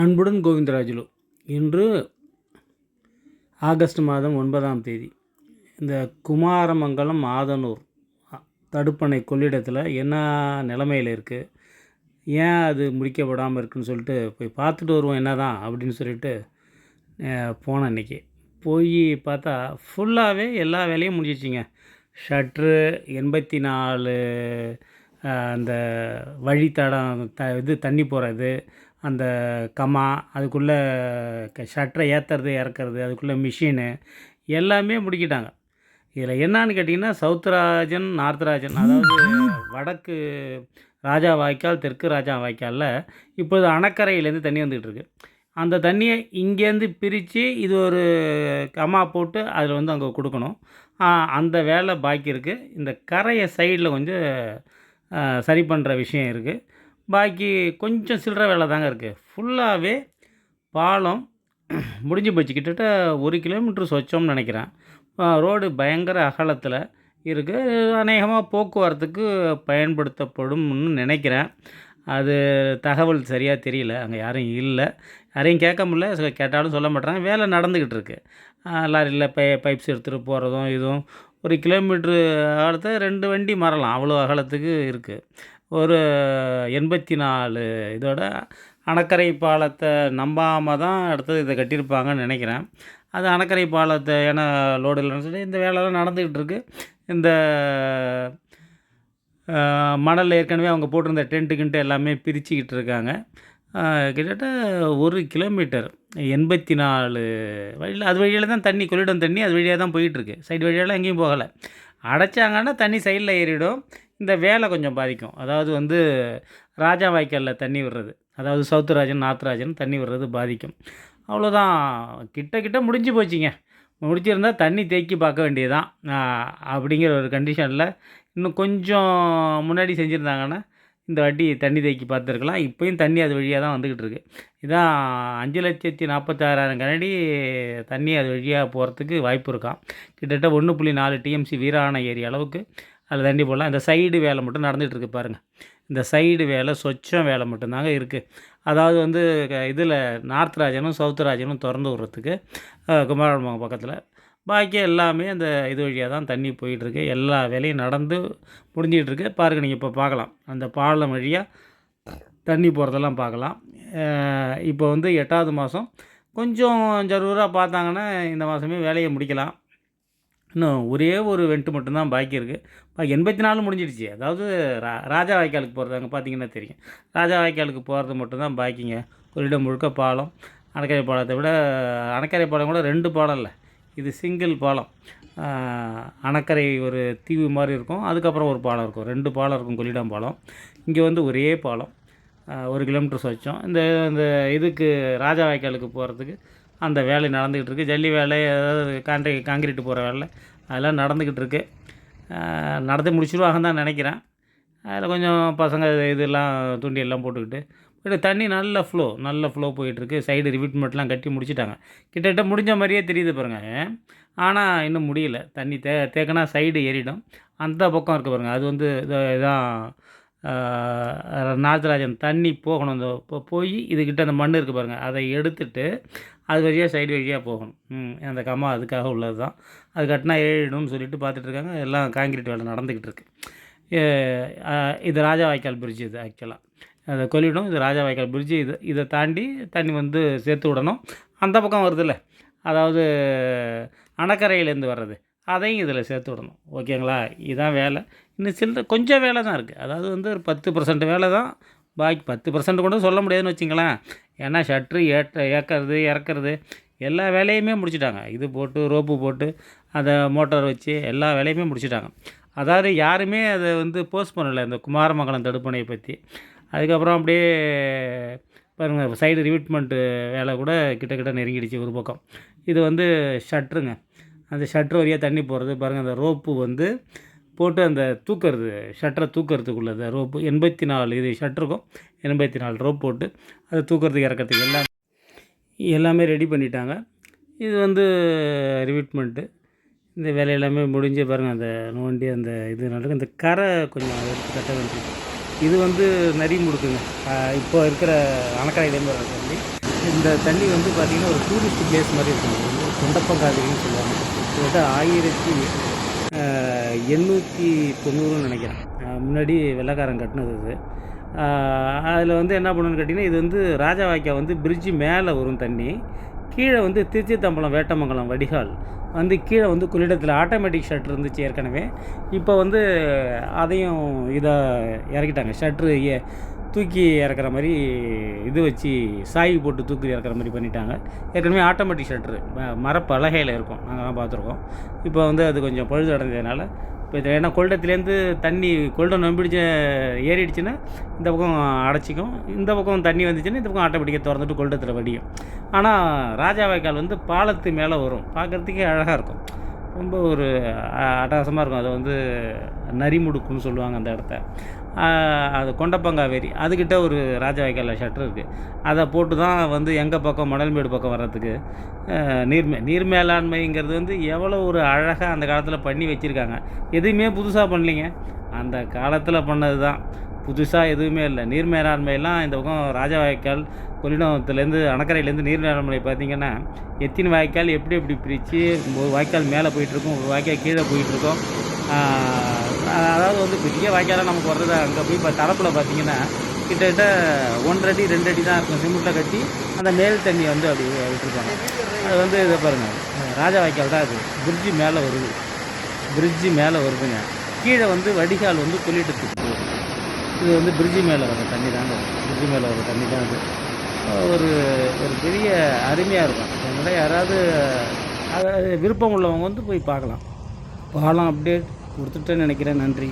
அன்புடன் கோவிந்தராஜுலு. இன்று ஆகஸ்ட் மாதம் ஒன்பதாம் தேதி. இந்த குமாரமங்கலம் ஆதனூர் தடுப்பணை கொள்ளிடத்தில் என்ன நிலமையில் இருக்குது ஏன் அது முடிக்கப்படாமல் இருக்குன்னு சொல்லிட்டு போய் பார்த்துட்டு வருவோம். என்ன தான் அப்படின்னு சொல்லிட்டு போனேன் இன்றைக்கி போய் பார்த்தா ஃபுல்லாகவே எல்லா வேலையும் முடிஞ்சிச்சிங்க. ஷட்ரு எண்பத்தி நாலு அந்த வழித்தடம் த இது தண்ணி போகிறது அந்த கமா அதுக்குள்ளே ஷட்டரை ஏற்றுறது இறக்குறது அதுக்குள்ளே மிஷினு எல்லாமே முடிக்கிட்டாங்க. இதில் என்னன்னு கேட்டிங்கன்னா சவுத்ராஜன் நார்த்ராஜன் அதாவது வடக்கு ராஜா வாய்க்கால் தெற்கு ராஜா வாய்க்காலில் இப்போது அணக்கரையிலேருந்து தண்ணி வந்துக்கிட்டு இருக்கு அந்த தண்ணியை இங்கேருந்து பிரித்து இது ஒரு கமா போட்டு அதில் வந்து அங்கே கொடுக்கணும். அந்த வேலை பாக்கி இருக்குது இந்த கரையை சைடில் கொஞ்சம் சரி பண்ணுற விஷயம் இருக்குது பாக்கி கொஞ்சம் சில்லற வேலை தாங்க இருக்குது ஃபுல்லாகவே பாலம் முடிஞ்சு போச்சு. கிட்டத்தட்ட ஒரு கிலோமீட்டர் சொச்சோம்னு நினைக்கிறேன். ரோடு பயங்கர அகலத்தில் இருக்குது அநேகமாக போக்குவரத்துக்கு பயன்படுத்தப்படும்னு நினைக்கிறேன். அது தகவல் சரியாக தெரியல. அங்கே யாரும் இல்லை. யாரையும் கேட்க முடியல. கேட்டாலும் சொல்ல மாட்டாங்க வேலை நடந்துக்கிட்டு இருக்கு. லாரியில் பை பைப்ஸ் எடுத்துகிட்டு போகிறதும் இதுவும். ஒரு கிலோமீட்ரு அகலத்தை ரெண்டு வண்டி மறலாம். அவ்வளோ அகலத்துக்கு இருக்குது ஒரு எண்பத்தி நாலு இதோட அணக்கரை பாலத்தை நம்பாமல் தான் அடுத்தது இதை கட்டியிருப்பாங்கன்னு நினைக்கிறேன். அது அணக்கரை பாலத்தை ஏன்னா லோடு இல்லைன்னு சொல்லி இந்த வேலைலாம் நடந்துக்கிட்டு இருக்கு. இந்த மணல் ஏற்கனவே அவங்க போட்டிருந்த டென்ட்டுக்கிட்டு எல்லாமே பிரிச்சுக்கிட்டு இருக்காங்க. கிட்டத்தட்ட ஒரு கிலோமீட்டர் எண்பத்தி நாலு வழியில் அது வழியில் தான் தண்ணி கொள்ளிடம் தண்ணி அது வழியாக தான் போயிட்டுருக்கு சைடு வழியெல்லாம் எங்கேயும் போகலை. அடைச்சாங்கன்னா தண்ணி சைடில் ஏறிடும். இந்த வேலை கொஞ்சம் பாதிக்கும். அதாவது வந்து ராஜா வாய்க்காலில் தண்ணி விடுறது. அதாவது சவுத்து ராஜன் நார்த் ராஜன் தண்ணி விடுறது பாதிக்கும். அவ்வளோதான். கிட்ட கிட்ட முடிஞ்சு போச்சுங்க. முடிச்சிருந்தா தண்ணி தேக்கி பார்க்க வேண்டியதுதான். அப்படிங்கிற ஒரு கண்டிஷனில் இன்னும் கொஞ்சம் முன்னாடி செஞ்சுருந்தாங்கன்னா இந்த வாட்டி தண்ணி தேக்கி பார்த்துருக்கலாம். இப்போயும் தண்ணி அது வழியாக தான் வந்துக்கிட்டு இருக்கு. இதான் அஞ்சு லட்சத்தி நாற்பத்தாறாயிரம் கனடி தண்ணி அது வழியாக போகிறதுக்கு வாய்ப்பு இருக்கான் கிட்டத்தட்ட ஒன்று புள்ளி நாலு டிஎம்சி வீராண ஏரி அளவுக்கு. அதில் தண்ணி போடலாம். இந்த சைடு வேலை மட்டும் நடந்துகிட்டு இருக்கு பாருங்கள் இந்த சைடு வேலை சொச்சம் வேலை மட்டும்தாங்க இருக்குது அதாவது வந்து இதில் நார்த் ராஜனும் சவுத் ராஜனும் திறந்து விட்றதுக்கு குமாரமங்கலம் பக்கத்தில். பாக்கி எல்லாமே அந்த இது வழியாக தான் தண்ணி போயிட்டுருக்கு. எல்லா வேலையும் நடந்து முடிஞ்சிகிட்ருக்கு. பாருங்கள் நீங்கள் இப்போ பார்க்கலாம் அந்த பாலம் வழியாக தண்ணி போகிறதெல்லாம் பார்க்கலாம் இப்போ வந்து எட்டாவது மாதம் கொஞ்சம் ஜரூராக பார்த்தாங்கன்னா இந்த மாதமே வேலையை முடிக்கலாம். இன்னும் ஒரே ஒரு வெண்ட்டு மட்டும்தான் பாக்கி இருக்குது பாக்கி எண்பத்தி நாலு முடிஞ்சிடுச்சு. அதாவது ரா ராஜா வாய்க்காலுக்கு போகிறது அங்கே பார்த்தீங்கன்னா தெரியும். ராஜா வாய்க்காலுக்கு போகிறது மட்டும்தான் பாக்கிங்க. கொள்ளிடம் முழுக்க பாலம். அணக்கரை பாலத்தை விட அணக்கரை பாலம் கூட ரெண்டு பாலம் இல்லை. இது சிங்கிள் பாலம். அணக்கரை ஒரு தீவு மாதிரி இருக்கும். அதுக்கப்புறம் ஒரு பாலம் இருக்கும். ரெண்டு பாலம் இருக்கும் கொள்ளிடம் பாலம். இங்கே வந்து ஒரே பாலம். ஒரு கிலோமீட்டர் சொச்சம். இந்த இந்த இதுக்கு ராஜா வாய்க்காலுக்கு போகிறதுக்கு அந்த வேலை நடந்துக்கிட்டு இருக்குது ஜல்லி வேலை அதாவது கான்ட்ரி காங்கிரீட் போகிற வேலை அதெல்லாம் நடந்துக்கிட்டு இருக்குது நடந்து நடத்தி முடிச்சிருவாங்கன்னு தான் நினைக்கிறேன். அதில் கொஞ்சம் பசங்க இதெல்லாம் துண்டி எல்லாம் போட்டுக்கிட்டு. போய்ட்டு தண்ணி நல்ல ஃப்ளோ நல்ல ஃப்ளோ போயிட்டுருக்கு சைடு ரிவிட்மெண்ட்லாம் கட்டி முடிச்சிட்டாங்க. கிட்டத்தட்ட முடிஞ்ச மாதிரியே தெரியுது பாருங்கள் ஆனால் இன்னும் முடியல. தண்ணி தே தேக்கினா சைடு ஏறிடும். அந்த பக்கம் இருக்குது பாருங்கள் அது வந்து இதான் நார்த்தராஜன் தண்ணி போகணும். அந்த போய் இதுக்கிட்ட அந்த மண் இருக்குது பாருங்கள் அதை எடுத்துட்டு அது வழியாக சைடு வழியாக போகணும். ம், அந்த கம்மா அதுக்காக உள்ளது தான். அது கட்டினா ஏறிடும்னு சொல்லிட்டு பார்த்துட்டு இருக்காங்க. எல்லாம் காங்கிரீட் வேலை நடந்துக்கிட்டு இருக்கு. இது ராஜா வாய்க்கால் பிரிட்ஜ் இது ஆக்சுவலாக அதை கொல்லிடும் இது ராஜா வாய்க்கால் பிரிட்ஜு இது இதை தாண்டி தண்ணி வந்து சேர்த்து விடணும். அந்த பக்கம் வருதுல்ல. அதாவது அணக்கரையிலேருந்து வர்றது. அதையும் இதில் சேர்த்து விடணும். ஓகேங்களா? இதுதான் வேலை. இன்னும் சில்லற கொஞ்சம் வேலை தான் இருக்குது அதாவது வந்து ஒரு பத்து பர்சன்ட் வேலை தான். பாக்கி பத்து பர்சன்ட் கூட சொல்ல முடியாதுன்னு வச்சுங்களேன். ஏன்னா ஷட்ரு ஏற்ற ஏற்கிறது இறக்கிறது எல்லா வேலையுமே முடிச்சுட்டாங்க. இது போட்டு ரோப்பு போட்டு அதை மோட்டார் வச்சு எல்லா வேலையுமே முடிச்சுட்டாங்க. அதாவது யாருமே அதை வந்து போஸ்ட் பண்ணலை. இந்த குமாரமங்கலம் தடுப்பணையை பற்றி. அதுக்கப்புறம் அப்படியே பாருங்கள் சைடு ரிவிட்மெண்ட்டு வேலை கூட கிட்ட கிட்ட நெருங்கிடுச்சு ஒரு பக்கம். இது வந்து ஷட்ருங்க அந்த ஷட்ரு வழியாக தண்ணி போகிறது பாருங்கள் அந்த ரோப்பு வந்து போட்டு அந்த தூக்கிறது ஷட்டரை தூக்கிறதுக்குள்ளது ரோப்பு எண்பத்தி நாலு இது ஷட்டருக்கும் எண்பத்தி நாலு ரோப் போட்டு அதை தூக்கிறதுக்கு இறக்கிறதுக்கு எல்லாம் எல்லாமே ரெடி பண்ணிட்டாங்க. இது வந்து ரிவிட்மெண்ட்டு இந்த வேலை எல்லாமே முடிஞ்சு பாருங்கள் அந்த நோண்டி அந்த இது நடக்கும் இந்த கரை கொஞ்சம் எடுத்து கட்ட வேண்டியது. இது வந்து நரி முடுக்குங்க. இப்போ இருக்கிற அணக்கரையிலேருந்து வர தண்ணி. இந்த தண்ணி வந்து பார்த்திங்கன்னா ஒரு டூரிஸ்ட் பிளேஸ் மாதிரி இருக்கும். தொண்டப்பங்காதிரின்னு சொல்லுவாங்க. கிட்டத்தட்ட ஆயிரத்தி எண்ணூற்றி தொண்ணூறுன்னு நினைக்கிறேன். முன்னாடி வெள்ளைக்காரன் கட்டினது இது அதில் வந்து என்ன பண்ணுன்னு கேட்டிங்கன்னா இது வந்து ராஜா வாய்க்கா வந்து பிரிட்ஜு மேலே வரும் தண்ணி. கீழே வந்து திருச்சி தம்பலம் வேட்டமங்கலம் வடிகால். வந்து கீழே வந்து கொள்ளிடத்தில் ஆட்டோமேட்டிக் ஷட்ரு இருந்துச்சு ஏற்கனவே. இப்போ வந்து அதையும் இதாக இறக்கிட்டாங்க. ஷட்ரு ஏ தூக்கி இறக்குற மாதிரி இது வச்சு சாய் போட்டு தூக்கி இறக்குற மாதிரி பண்ணிட்டாங்க. ஏற்கனவே ஆட்டோமேட்டிக் ஷட்டரு மரப்பலகையில் இருக்கும். நாங்கள்லாம் பார்த்துருக்கோம். இப்போ வந்து அது கொஞ்சம் பழுது அடைஞ்சதுனால இப்போ ஏன்னா கொள்ளிடத்துலேருந்து தண்ணி கொள்ளிடம் நம்பிடிச்ச ஏறிடுச்சுன்னா இந்த பக்கம் அடைச்சிக்கும். இந்த பக்கம் தண்ணி வந்துச்சுன்னா இந்த பக்கம் ஆட்டோமேட்டிக்காக திறந்துட்டு கொள்ளத்தில் வடியும். ஆனால் ராஜா வாய்க்கால் வந்து பாலத்து மேலே வரும். பார்க்குறதுக்கே அழகாக இருக்கும். ரொம்ப ஒரு அட்டகாசமாக இருக்கும். அது வந்து நரிமுடுக்குன்னு சொல்லுவாங்க அந்த இடத்த. அது கொண்டப்பங்காவேரி. அதுக்கிட்ட ஒரு ராஜவாய்க்கால் ஷட்டர் இருக்குது அதை போட்டு தான் வந்து எங்கள் பக்கம் மணல்மேடு பக்கம் வர்றதுக்கு நீர்மே நீர் மேலாண்மைங்கிறது வந்து எவ்வளோ ஒரு அழகாக அந்த காலத்தில் பண்ணி வச்சுருக்காங்க. எதுவுமே புதுசாக பண்ணலைங்க. அந்த காலத்தில் பண்ணது தான் புதுசாக எதுவுமே இல்லை. நீர் மேலாண்மையெல்லாம் இந்த பக்கம் ராஜா வாய்க்கால் கொள்ளிடத்துலேருந்து அணக்கரையிலேருந்து நீர் மேலாண்மை பார்த்தீங்கன்னா எத்தனை வாய்க்கால் எப்படி எப்படி பிரித்து ஒரு வாய்க்கால் மேலே போயிட்டுருக்கும் ஒரு வாய்க்கால் கீழே போயிட்டுருக்கோம். அதாவது வந்து பெரிய வாய்க்காலாக நமக்கு வர்றது அங்கே போய் இப்போ தரப்பில் பார்த்தீங்கன்னா கிட்டத்தட்ட ஒன்றரை அடி ரெண்டு அடி தான் இருக்கும். சிமெண்ட்டில் கட்டி அந்த மேல் தண்ணியை வந்து அப்படி விட்டுருப்பாங்க. அது வந்து இதை பாருங்கள் ராஜா வாய்க்கால் தான் அது. பிரிட்ஜு மேலே வருது. பிரிட்ஜு மேலே வருதுங்க. கீழே வந்து வடிகால் வந்து கொல்லிட்டு இது வந்து பிரிட்ஜு மேலே வர தண்ணி தாங்க பிரிட்ஜு மேலே வர தண்ணி தான் இது ஒரு ஒரு பெரிய அருமையாக இருக்கும். அதனால் யாராவது அது விருப்பம் உள்ளவங்க வந்து போய் பார்க்கலாம். பாலம் அப்டேட் கொடுத்துட்டேன்னு நினைக்கிறேன். நன்றி.